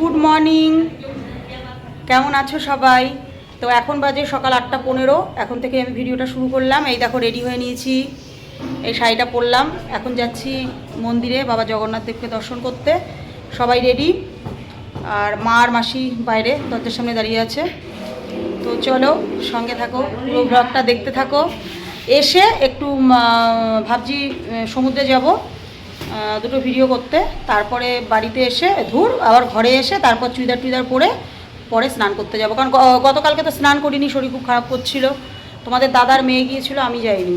Good morning কেমন আছো সবাই? তো এখন বাজে সকাল আটটা পনেরো। এখন থেকে আমি ভিডিওটা শুরু করলাম। এই দেখো রেডি হয়ে নিয়েছি। এই শাড়িটা পরলাম। এখন যাচ্ছি মন্দিরে বাবা জগন্নাথ দেবকে দর্শন করতে। সবাই রেডি আর মা আর মাসি বাইরে, দরজার সামনে দাঁড়িয়ে আছে। তো চলো, সঙ্গে থাকো, পুরো ব্লগটা দেখতে থাকো। এসে একটু ভাবছি সমুদ্রে যাব। দুটো ভিডিও করতে। তারপরে বাড়িতে এসে, ধুর, আবার ঘরে এসে তারপর চুড়িদার টুইদার পরে পরে স্নান করতে যাব। কারণ গতকালকে তো স্নান করিনি, শরীর খুব খারাপ করছিল। তোমাদের দাদার মেয়ে গিয়েছিল, আমি যাইনি।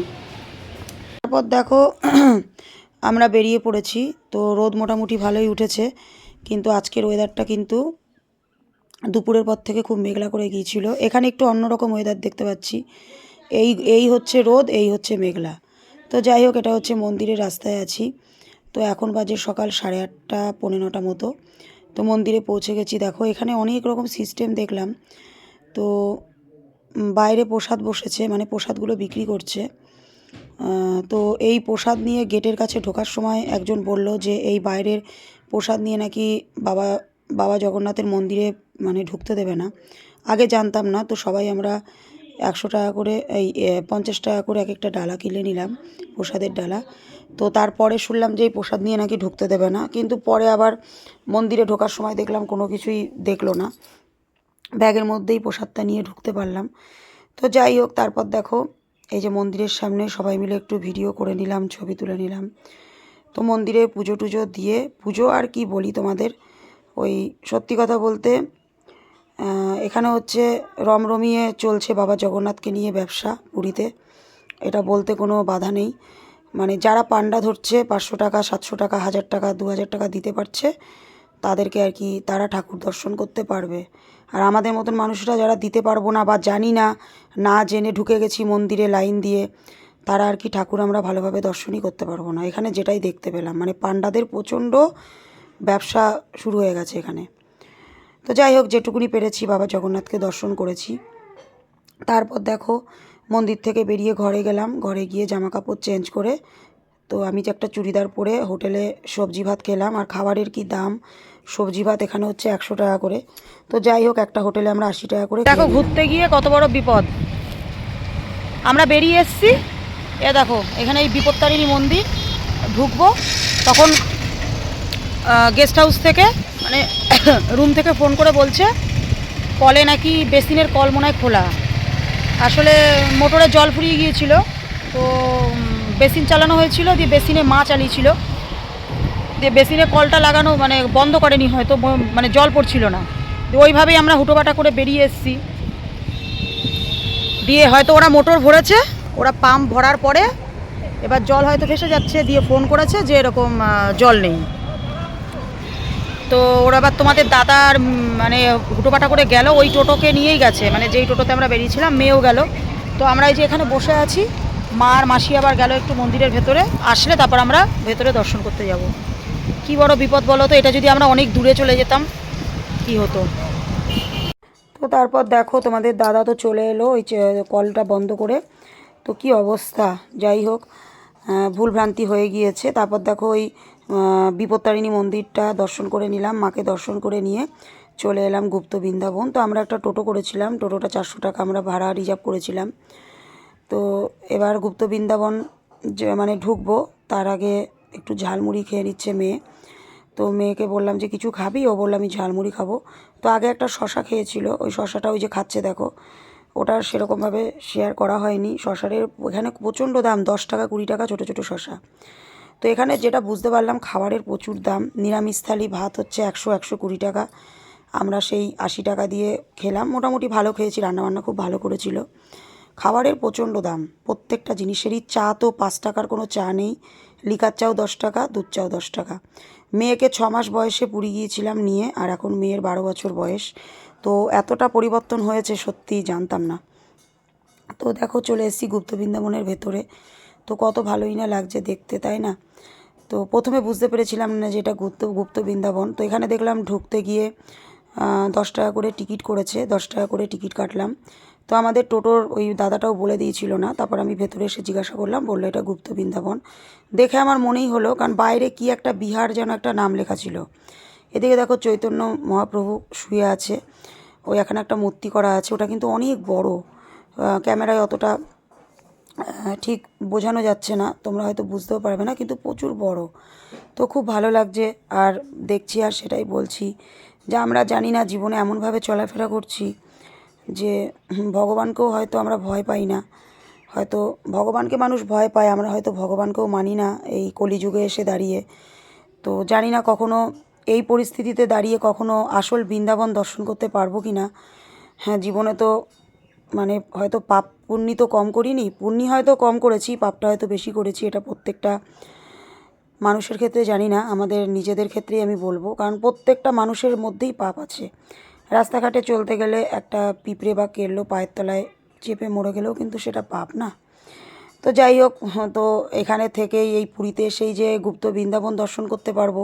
তারপর দেখো, আমরা বেরিয়ে পড়েছি। তো রোদ মোটামুটি ভালোই উঠেছে, কিন্তু আজকের ওয়েদারটা কিন্তু দুপুরের পর থেকে খুব মেঘলা করে গিয়েছিল। এখানে একটু অন্যরকম ওয়েদার দেখতে পাচ্ছি। এই এই হচ্ছে রোদ, এই হচ্ছে মেঘলা। তো যাই হোক, এটা হচ্ছে মন্দিরের রাস্তায় আছি। তো এখন বাজে সকাল সাড়ে আটটা পৌনে নটা মতো। তো মন্দিরে পৌঁছে গেছি। দেখো, এখানে অনেক রকম সিস্টেম দেখলাম। তো বাইরে প্রসাদ বসেছে মানে প্রসাদগুলো বিক্রি করছে। তো এই প্রসাদ নিয়ে গেটের কাছে ঢোকার সময় একজন বলল যে, এই বাইরের প্রসাদ নিয়ে নাকি বাবা বাবা জগন্নাথের মন্দিরে মানে ঢুকতে দেবে না। আগে জানতাম না, তো সবাই আমরা একশো টাকা করে, এই পঞ্চাশ টাকা করে এক একটা ডালা কিনে নিলাম, প্রসাদের ডালা। তো তারপরে শুনলাম যে এই প্রসাদ নিয়ে নাকি ঢুকতে দেবে না, কিন্তু পরে আবার মন্দিরে ঢোকার সময় দেখলাম কোনো কিছুই দেখল না। ব্যাগের মধ্যেই প্রসাদটা নিয়ে ঢুকতে পারলাম। তো যাই হোক, তারপর দেখো, এই যে মন্দিরের সামনে সবাই মিলে একটু ভিডিও করে নিলাম, ছবি তুলে নিলাম। তো মন্দিরে পুজো টুজো দিয়ে, পুজো আর কি বলি তোমাদের, ওই সত্যি কথা বলতে এখানে হচ্ছে রমরমিয়ে চলছে বাবা জগন্নাথকে নিয়ে ব্যবসা পুরীতে। এটা বলতে কোনো বাধা নেই। মানে যারা পান্ডা ধরছে, পাঁচশো টাকা, সাতশো টাকা, হাজার টাকা, দু হাজার টাকা দিতে পারছে, তাদেরকে আর কি তারা ঠাকুর দর্শন করতে পারবে। আর আমাদের মতন মানুষরা যারা দিতে পারব না বা জানি না না জেনে ঢুকে গেছি মন্দিরে লাইন দিয়ে, তারা আর কি ঠাকুর আমরা ভালোভাবে দর্শনই করতে পারব না। এখানে যেটাই দেখতে পেলাম মানে পান্ডাদের প্রচণ্ড ব্যবসা শুরু হয়ে গেছে এখানে। তো যাই হোক যেটুকুনি পেরেছি বাবা জগন্নাথকে দর্শন করেছি। তারপর দেখো মন্দির থেকে বেরিয়ে ঘরে গেলাম। ঘরে গিয়ে জামা কাপড় চেঞ্জ করে তো আমি যে একটা চুড়িদার পরে হোটেলে সবজি ভাত খেলাম। আর খাবারের কি দাম? সবজি ভাত এখানে হচ্ছে একশো টাকা করে। তো যাই হোক একটা হোটেলে আমরা আশি টাকা করে দেখো ঘুরতে গিয়ে কত বড় বিপদ। আমরা বেরিয়ে এসছি। এ দেখো এখানে এই বিপত্তারিণী মন্দির। ঢুকবো তখন গেস্ট হাউস থেকে মানে রুম থেকে ফোন করে বলছে, কলে নাকি বেসিনের কল মনে হয় খোলা। আসলে মোটরে জল ফুরিয়ে গিয়েছিল, তো বেসিন চালানো হয়েছিল, দিয়ে বেসিনে মা চালিয়েছিল। দিয়ে বেসিনে কলটা লাগানো মানে বন্ধ করেনি হয়তো মানে জল পড়ছিল না। ওইভাবেই আমরা হুটোপাটা করে বেরিয়ে এসেছি। দিয়ে হয়তো ওরা মোটর ভরেছে, ওরা পাম্প ভরার পরে এবার জল হয়তো ভেসে যাচ্ছে, দিয়ে ফোন করেছে যে এরকম জল নেই। তো ওরা আবার তোমাদের দাদার মানে হুটোপাটা করে গেল, ওই টোটোকে নিয়েই গেছে। মানে যেই টোটোতে আমরা বেরিয়েছিলাম, মেয়েও গেল। তো আমরা এই যে এখানে বসে আছি মা আর মাসি আবার গেল একটু মন্দিরের ভেতরে। আসলে তারপর আমরা ভেতরে দর্শন করতে যাব। কি বড় বিপদ বলো তো, এটা যদি আমরা অনেক দূরে চলে যেতাম, কি হতো? তো তারপর দেখো, তোমাদের দাদা তো চলে এলো, ওই কলটা বন্ধ করে। তো কি অবস্থা? যাই হোক ভুলভ্রান্তি হয়ে গিয়েছে। তারপর দেখো ওই বিপত্তারিণী মন্দিরটা দর্শন করে নিলাম, মাকে দর্শন করে নিয়ে চলে এলাম গুপ্ত বৃন্দাবন। তো আমরা একটা টোটো করেছিলাম, টোটোটা চারশো টাকা আমরা ভাড়া রিজার্ভ করেছিলাম। তো এবার গুপ্ত বৃন্দাবন যে মানে ঢুকবো, তার আগে একটু ঝালমুড়ি খেয়ে নিচ্ছে মেয়ে। তো মেয়েকে বললাম যে, কিছু খাবি? ও বললাম আমি ঝালমুড়ি খাব। তো আগে একটা শশা খেয়েছিল, ওই শশাটা ওই যে খাচ্ছে দেখো, ওটা সেরকমভাবে শেয়ার করা হয়নি। শশারের এখানে প্রচণ্ড দাম, দশ টাকা কুড়ি টাকা ছোটো ছোটো শশা। তো এখানে যেটা বুঝতে পারলাম, খাবারের প্রচুর দাম। নিরামিষ থালি ভাত হচ্ছে একশো একশো কুড়ি টাকা। আমরা সেই আশি টাকা দিয়ে খেলাম। মোটামুটি ভালো খেয়েছি, রান্নাবান্না খুব ভালো করেছিল। খাবারের প্রচণ্ড দাম। প্রত্যেকটা জিনিসেরই চা তো পাঁচ টাকার কোনো চা নেই। লিকার চাও দশ টাকা, দুধ চাও দশ টাকা। মেয়েকে ছ মাস বয়সে পুরী গিয়েছিলাম নিয়ে, আর এখন মেয়ের বারো বছর বয়স। তো এতটা পরিবর্তন হয়েছে সত্যিই জানতাম না। তো দেখো, চলে এসেছি গুপ্ত বৃন্দাবনের ভেতরে। তো কত ভালোই না লাগছে দেখতে, তাই না? তো প্রথমে বুঝতে পেরেছিলাম না যে এটা গুপ্ত গুপ্ত বৃন্দাবন। তো এখানে দেখলাম ঢুকতে গিয়ে দশ টাকা করে টিকিট করেছে, দশ টাকা করে টিকিট কাটলাম। তো আমাদের টোটোর ওই দাদাটাও বলে দিয়েছিল না, তারপর আমি ভেতরে এসে জিজ্ঞাসা করলাম, বলল এটা গুপ্ত বৃন্দাবন। দেখে আমার মনেই হলো, কারণ বাইরে কি একটা বিহার যেন একটা নাম লেখা ছিল। এদিকে দেখো চৈতন্য মহাপ্রভু শুয়ে আছে, ওই এখানে একটা মূর্তি করা আছে, ওটা কিন্তু অনেক বড়। ক্যামেরায় অতটা ঠিক বোঝানো যাচ্ছে না, তোমরা হয়তো বুঝতেও পারবে না, কিন্তু প্রচুর বড়। তো খুব ভালো লাগছে, আর দেখছি আর সেটাই বলছি যে আমরা জানি না জীবনে এমনভাবে চলাফেরা করছি যে ভগবানকেও হয়তো আমরা ভয় পাই না। হয়তো ভগবানকে মানুষ ভয় পায়, আমরা হয়তো ভগবানকেও মানি না এই কলিযুগে এসে দাঁড়িয়ে। তো জানি না কখনো এই পরিস্থিতিতে দাঁড়িয়ে কখনো আসল বৃন্দাবন দর্শন করতে পারব কি না হ্যাঁ জীবনে তো মানে হয়তো পাপ পুণ্যি তো কম করিনি পুণ্যি হয়তো কম করেছি, পাপটা হয়তো বেশি করেছি, এটা প্রত্যেকটা মানুষের ক্ষেত্রে জানি না, আমাদের নিজেদের ক্ষেত্রেই আমি বলব, কারণ প্রত্যেকটা মানুষের মধ্যেই পাপ আছে। রাস্তাঘাটে চলতে গেলে একটা পিঁপড়ে বা কেরলো পায়ের তলায় চেপে মরে গেলেও কিন্তু সেটা পাপ না। তো যাই হোক, তো এখানে থেকেই এই পুরীতে এসেই যে গুপ্ত বৃন্দাবন দর্শন করতে পারব,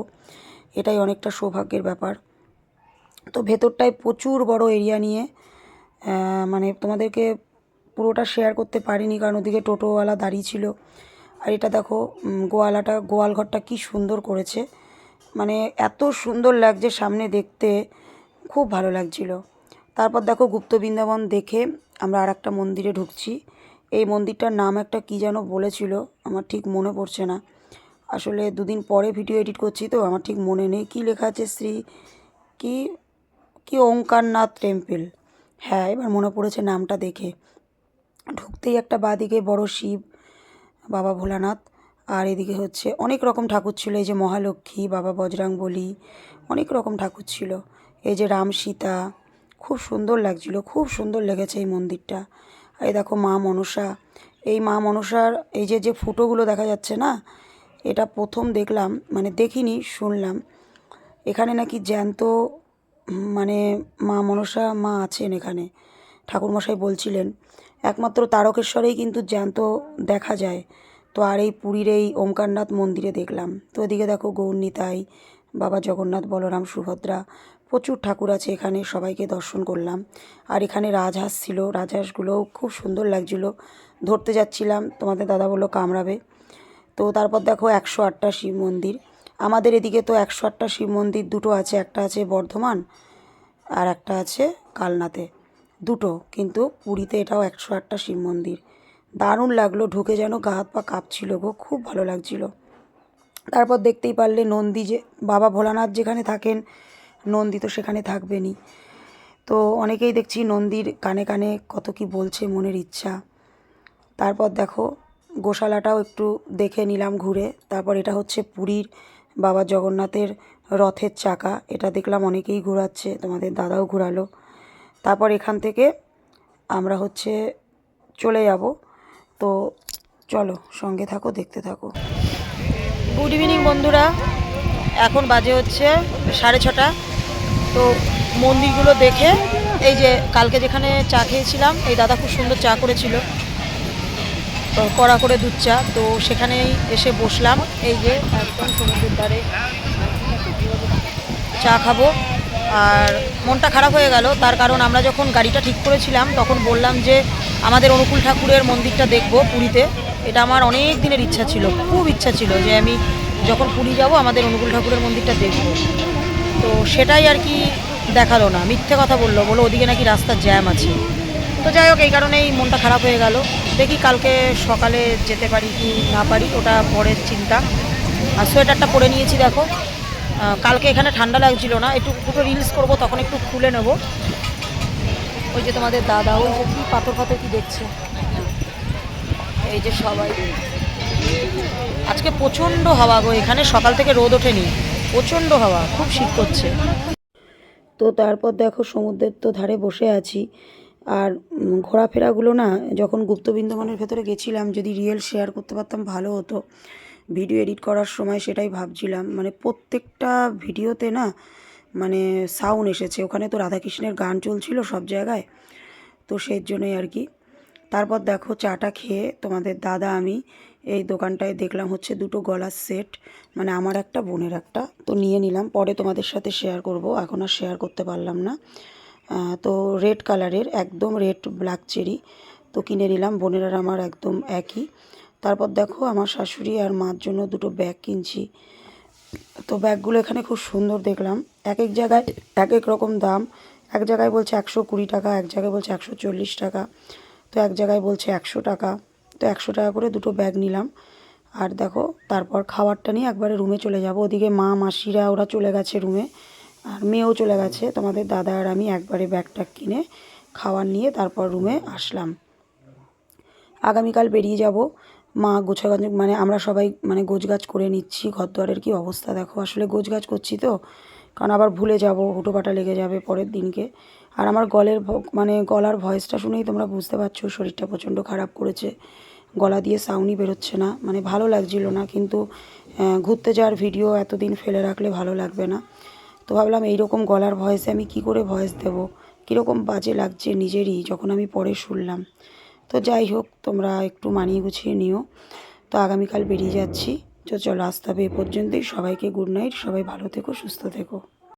এটাই অনেকটা সৌভাগ্যের ব্যাপার। তো ভেতরটায় প্রচুর বড় এরিয়া নিয়ে মানে তোমাদেরকে পুরোটা শেয়ার করতে পারিনি, কারণ ওদিকে টোটোওয়ালা দাঁড়িয়ে ছিল। আর এটা দেখো গোয়ালাটা, গোয়াল ঘরটা কী সুন্দর করেছে। মানে এত সুন্দর লাগছে সামনে দেখতে, খুব ভালো লাগছিল। তারপর দেখো গুপ্ত বৃন্দাবন দেখে আমরা আর একটা মন্দিরে ঢুকছি। এই মন্দিরটার নাম একটা কী যেন বলেছিল, আমার ঠিক মনে পড়ছে না। আসলে দুদিন পরে ভিডিও এডিট করছি তো, আমার ঠিক মনে নেই। কী লেখা আছে শ্রী, কি কি ওঙ্কারনাথ টেম্পল হ্যাঁ এবার মনে পড়েছে নামটা দেখে। ঢুকতেই একটা বাদিকে বড় শিব, বাবা ভোলানাথ, আর এদিকে হচ্ছে অনেক রকম ঠাকুর ছিল। এই যে মহালক্ষ্মী, বাবা বজরাং বলি, অনেক রকম ঠাকুর ছিল। এই যে রাম সীতা, খুব সুন্দর লাগছিল, খুব সুন্দর লেগেছে এই মন্দিরটা। আর এই দেখো মা মনসা, এই মা মনসার এই যে যে ফুটোগুলো দেখা যাচ্ছে না, এটা প্রথম দেখলাম মানে দেখিনি, শুনলাম। এখানে নাকি জ্যান্ত মানে মা মনসা মা আছেন এখানে। ঠাকুরমশাই বলছিলেন, একমাত্র তারকেশ্বরেই কিন্তু জ্যান্ত দেখা যায়। তো আর এই পুরীর এই ওমকারনাথ মন্দিরে দেখলাম। তো এদিকে দেখো গৌরনীতাই, বাবা জগন্নাথ, বলরাম, সুভদ্রা, প্রচুর ঠাকুর আছে এখানে, সবাইকে দর্শন করলাম। আর এখানে রাজহাঁস ছিল, রাজহাঁসগুলোও খুব সুন্দর লাগছিল। ধরতে যাচ্ছিলাম, তোমাদের দাদা বলল কামড়াবে। তো তারপর দেখো একশো আটটা শিব মন্দির আমাদের এদিকে তো একশো আটটা শিব মন্দির, দুটো আছে, একটা আছে বর্ধমান আর একটা আছে কালনাতে, দুটো। কিন্তু পুরীতে এটাও একশো আটটা শিব মন্দির। দারুণ লাগল, ঢুকে যেন গা হাত পা কাঁপছিল গো, খুব ভালো লাগছিল। তারপর দেখতেই পারলে নন্দী যে, বাবা ভোলানাথ যেখানে থাকেন, নন্দী তো সেখানে থাকবেনই। তো অনেকেই দেখছি নন্দীর কানে কানে কত কি বলছে মনের ইচ্ছা। তারপর দেখো, গোশালাটাও একটু দেখে নিলাম ঘুরে। তারপর এটা হচ্ছে পুরীর বাবা জগন্নাথের রথের চাকা, এটা দেখলাম অনেকেই ঘোরাচ্ছে, তোমাদের দাদাও ঘোরালো। তারপর এখান থেকে আমরা হচ্ছে চলে যাব। তো চলো, সঙ্গে থাকো, দেখতে থাকো। গুড ইভিনিং বন্ধুরা। এখন বাজে হচ্ছে সাড়ে ছটা। তো মন্দিরগুলো দেখে, এই যে কালকে যেখানে চা খেয়েছিলাম, এই দাদা খুব সুন্দর চা করেছিল। কড়া করে দুধ চা। তো সেখানেই এসে বসলাম। এই যে একদম সমুদ্রের ধারে চা খাব। আর মনটা খারাপ হয়ে গেল। তার কারণ আমরা যখন গাড়িটা ঠিক করেছিলাম, তখন বললাম যে আমাদের অনুকূল ঠাকুরের মন্দিরটা দেখব পুরীতে। এটা আমার অনেক দিনের ইচ্ছা ছিল। খুব ইচ্ছা ছিল যে আমি যখন পুরী যাব, আমাদের অনুকূল ঠাকুরের মন্দিরটা দেখব। তো সেটাই আর কি দেখাল না। মিথ্যে কথা বলল। বলো ওদিকে নাকি রাস্তার জ্যাম আছে। তো যাই হোক, এই কারণেই মনটা খারাপ হয়ে গেল। দেখি কালকে সকালে যেতে পারি কি না পারি, ওটা পরের চিন্তা। আর সোয়েটারটা পরে নিয়েছি, দেখো। কালকে এখানে ঠান্ডা লাগছিল না, একটু দুটো রিলস করব, তখন একটু খুলে নেব। ওই যে তোমাদের দাদা, ওই যে কি পাথর পাথর কি দেখছে? এই যে সবাই। আজকে প্রচণ্ড হাওয়া গো, এখানে সকাল থেকে রোদ ওঠেনি। প্রচণ্ড হাওয়া, খুব শীত করছে। তো তারপর দেখো, সমুদ্রের তো ধারে বসে আছি। আর ঘোরাফেরাগুলো না, যখন গুপ্তবৃন্দাবনের ভেতরে গেছিলাম, যদি রিয়েল শেয়ার করতে পারতাম, ভালো হতো। ভিডিও এডিট করার সময় সেটাই ভাবছিলাম। মানে প্রত্যেকটা ভিডিওতে না মানে সাউন্ড এসেছে। ওখানে তো রাধাকৃষ্ণের গান চলছিল সব জায়গায়, তো সেই জন্যই আর কি। তারপর দেখো চাটা খেয়ে তোমাদের দাদা আমি এই দোকানটায় দেখলাম হচ্ছে দুটো গলার সেট মানে আমার একটা, বোনের একটা, তো নিয়ে নিলাম। পরে তোমাদের সাথে শেয়ার করব। এখন আর শেয়ার করতে পারলাম না। তো রেড কালারের একদম রেড ব্ল্যাক চেরি তো কিনে নিলাম। বোনের আর আমার একদম একই। তারপর দেখো, আমার শাশুড়ি আর মার জন্য দুটো ব্যাগ কিনছি। তো ব্যাগগুলো এখানে খুব সুন্দর দেখলাম। এক এক জায়গায় এক এক রকম দাম। এক জায়গায় বলছে একশো কুড়ি টাকা, এক জায়গায় বলছে একশো চল্লিশ টাকা। তো এক জায়গায় বলছে একশো টাকা। তো একশো টাকা করে দুটো ব্যাগ নিলাম। আর দেখো, তারপর খাবারটা নিয়ে একবারে রুমে চলে যাব। ওদিকে মা, মাসিরা ওরা চলে গেছে রুমে আর মেয়েও চলে গেছে। তোমাদের দাদা আর আমি একবারে ব্যাগটা কিনে খাওয়ার নিয়ে তারপর রুমে আসলাম। আগামীকাল বেরিয়ে যাব। মা গোছাগাছ মানে আমরা সবাই মানে গোছগাছ করে নিচ্ছি। ঘরদুয়ারের কী অবস্থা দেখো। আসলে গোছগাছ করছি তো। কারণ আবার ভুলে যাব, হুটোপাটা লেগে যাবে পরের দিনকে। আর আমার গলের মানে গলার ভয়েসটা শুনেই তোমরা বুঝতে পারছ, শরীরটা প্রচণ্ড খারাপ করেছে। গলা দিয়ে সাউন্ডই বেরোচ্ছে না। মানে ভালো লাগছিল না, কিন্তু ঘুরতে যাওয়ার ভিডিও এতদিন ফেলে রাখলে ভালো লাগবে না। তো ভাবলাম এইরকম গলার ভয়েসে আমি কি করে ভয়েস দেব? কীরকম বাজে লাগছে নিজেরই যখন আমি পরে শুনলাম। তো যাই হোক, তোমরা একটু মানিয়ে গুছিয়ে নিও। তো আগামীকাল বেরিয়ে যাচ্ছি। তো চলো আসতে হবে এ পর্যন্তই। সবাইকে গুড নাইট সবাই ভালো থেকো, সুস্থ থেকো।